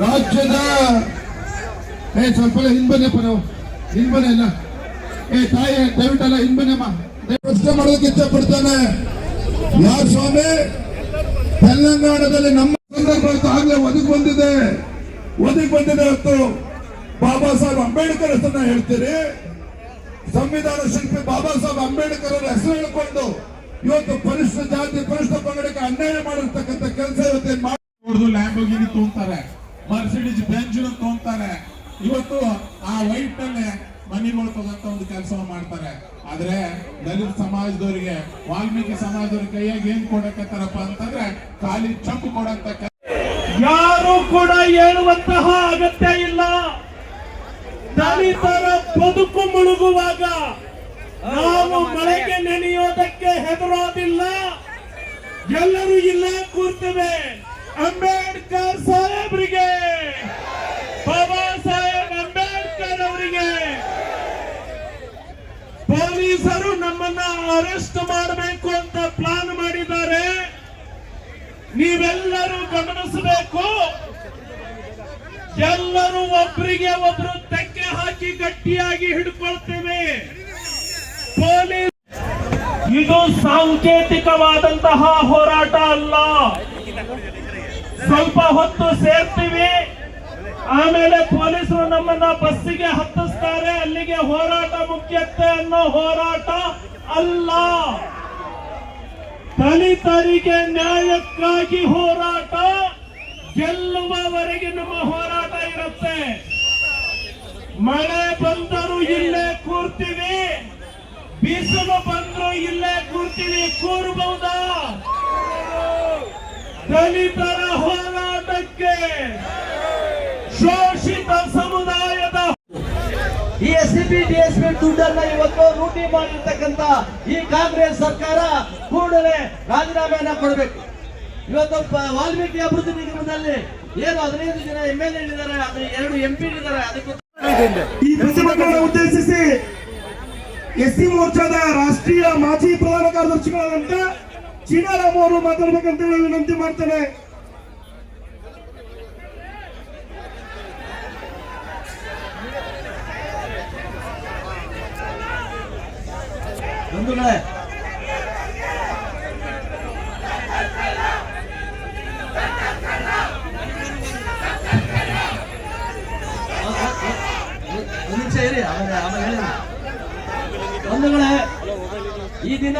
ರಾಜ್ಯದ, ಏ, ಸ್ವಲ್ಪ ಹಿಂಬನೆಪ್ಪ ನಾವು ಹಿಂಬನೆ ಬನ್ನಿ ಏ, ತಾಯಿ, ದಯವಿಟ್ಟಲ್ಲ ಹಿಂಬನೆ ಪ್ರಶ್ನೆ ಮಾಡೋದಕ್ಕೆ ಇಷ್ಟಪಡ್ತಾನೆ. ಯಾರು ಸ್ವಾಮಿ? ತೆಲಂಗಾಣದಲ್ಲಿ ನಮ್ಮ ಆಗ್ಲೇ ಒದಗಿ ಬಂದಿದೆ. ಒದಗಿ ಬಂದಿದೆ ಹೊತ್ತು ಬಾಬಾ ಸಾಹೇಬ್ ಅಂಬೇಡ್ಕರ್ ಹೆಸರನ್ನ ಹೇಳ್ತೀರಿ. ಸಂವಿಧಾನ ಶಿಲ್ಪಿ ಬಾಬಾ ಸಾಹೇಬ್ ಅಂಬೇಡ್ಕರ್ ಅವರ ಹೆಸರು ಹೇಳ್ಕೊಂಡು ಇವತ್ತು ಪರಿಷ್ಠ ಜಾತಿ ಪರಿಷ್ಠ ಪಂಗಡಕ್ಕೆ ಅನ್ಯಾಯ ಮಾಡಿರ್ತಕ್ಕಂಥ ಮರ್ಸಿಡೀಸ್ ಬೆಂಚ್ ತಗೊಂತಾರೆ. ಇವತ್ತು ಆ ವೈಟ್ ಅಲ್ಲೇ ಮನಿಗಳು ತಗೊಂತ ಒಂದು ಕೆಲಸ ಮಾಡ್ತಾರೆ. ಆದ್ರೆ ದಲಿತ ಸಮಾಜದವರಿಗೆ, ವಾಲ್ಮೀಕಿ ಸಮಾಜದವ್ರ ಕೈಯಾಗಿ ಏನ್ ಕೊಡಕತ್ತಾರಪ್ಪ ಅಂತಂದ್ರೆ ಖಾಲಿ ಚಂಪು ಕೊಡಂತ ಯಾರು ಕೂಡ ಹೇಳುವಂತಹ ಅಗತ್ಯ ಇಲ್ಲ. ದಲಿತರ ಬದುಕು ಮುಳುಗುವಾಗ ನಾವು ಮಳೆಗೆ ನೆನೆಯೋದಕ್ಕೆ ಹೆದರೋದಿಲ್ಲ. ಎಲ್ಲರೂ ಇಲ್ಲ ಕೂರ್ತೇವೆ. ಅಂಬೇಡ್ಕರ್ ಸಾಹೇಬ್ರಿಗೆ ಬಾಬಾ ಸಾಹೇಬ್ ಅಂಬೇಡ್ಕರ್ ಅವರಿಗೆ ಪೊಲೀಸರು ನಮ್ಮನ್ನ ಅರೆಸ್ಟ್ ಮಾಡಬೇಕು ಅಂತ ಪ್ಲಾನ್ ಮಾಡಿದ್ದಾರೆ. ನೀವೆಲ್ಲರೂ ಗಮನಿಸಬೇಕು. ಎಲ್ಲರೂ ಒಬ್ರಿಗೆ ಒಬ್ರು ತೆಕ್ಕೆ ಹಾಕಿ ಗಟ್ಟಿಯಾಗಿ ಹಿಡ್ಕೊಳ್ತೇವೆ. ಪೊಲೀಸ್ ಇದು ಸಾಂಕೇತಿಕವಾದಂತಹ ಹೋರಾಟ ಅಲ್ಲ. ಸ್ವಲ್ಪ ಹೊತ್ತು ಸೇರ್ತೀವಿ. ಆಮೇಲೆ ಪೊಲೀಸರು ನಮ್ಮನ್ನ ಬಸ್ಸಿಗೆ ಹತ್ತಿಸ್ತಾರೆ. ಅಲ್ಲಿಗೆ ಹೋರಾಟ ಮುಖ್ಯತೆ ಅನ್ನೋ ಹೋರಾಟ ಅಲ್ಲ. ದಲಿತರಿಗೆ ನ್ಯಾಯಕ್ಕಾಗಿ ಹೋರಾಟ ಗೆಲ್ಲುವವರೆಗೆ ನಮ್ಮ ಹೋರಾಟ ಇರುತ್ತೆ. ಮಳೆ ಬಂದರೂ ಇಲ್ಲೇ ಕೂರ್ತೀವಿ. ಬಿಸಿಲು ಬಂದ್ರು ಇಲ್ಲೇ ಕೂರ್ತೀವಿ. ಕೂರಬಹುದಾ ದಲಿತರ ಹೋರಾಟಕ್ಕೆ ಶೋಷಿತ ಸಮುದಾಯದ ಎಸ್ ಪಿ ದುಡ್ಡನ್ನ ಇವತ್ತು ರೂಟಿ ಮಾಡಿರ್ತಕ್ಕಂತ ಈ ಕಾಂಗ್ರೆಸ್ ಸರ್ಕಾರ ಕೂಡಲೇ ರಾಜೀನಾಮೆಯನ್ನ ಕೊಡಬೇಕು. ಇವತ್ತು ವಾಲ್ಮೀಕಿ ಅಭಿವೃದ್ಧಿ ನಿಗಮದಲ್ಲಿ ಏನು ಹದಿನೈದು ಜನ ಎಂ ಎಲ್ ಎಲ್ಲಿದ್ದಾರೆ ಅದು ಎರಡು ಎಂ ಪಿ ಇದ್ದಾರೆ ಅದಕ್ಕೆ ಈ ಉದ್ದೇಶಿಸಿ ಎಸ್ ಸಿ ಮೋರ್ಚಾದ ರಾಷ್ಟ್ರೀಯ ಮಾಜಿ ಪ್ರಧಾನ ಕಾರ್ಯದರ್ಶಿಗಳಾದಂತ ಚೀನಾರಾಮ್ ಅವರು ಮಾತಾಡ್ಬೇಕಂತ ಹೇಳಿ ವಿನಂತಿ ಮಾಡ್ತೇನೆ. ಬಂಧುಗಳೇ ನಿಮಿಷ ಈ ದಿನ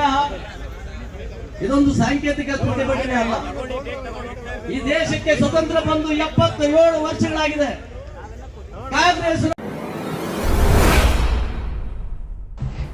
ಇದೊಂದು ಸಾಂಕೇತಿಕ ಪ್ರತಿಭಟನೆ ಅಲ್ಲ. ಈ ದೇಶಕ್ಕೆ ಸ್ವತಂತ್ರ ಬಂದು ಎಪ್ಪತ್ತೇಳು ವರ್ಷಗಳಾಗಿದೆ. ಕಾಂಗ್ರೆಸ್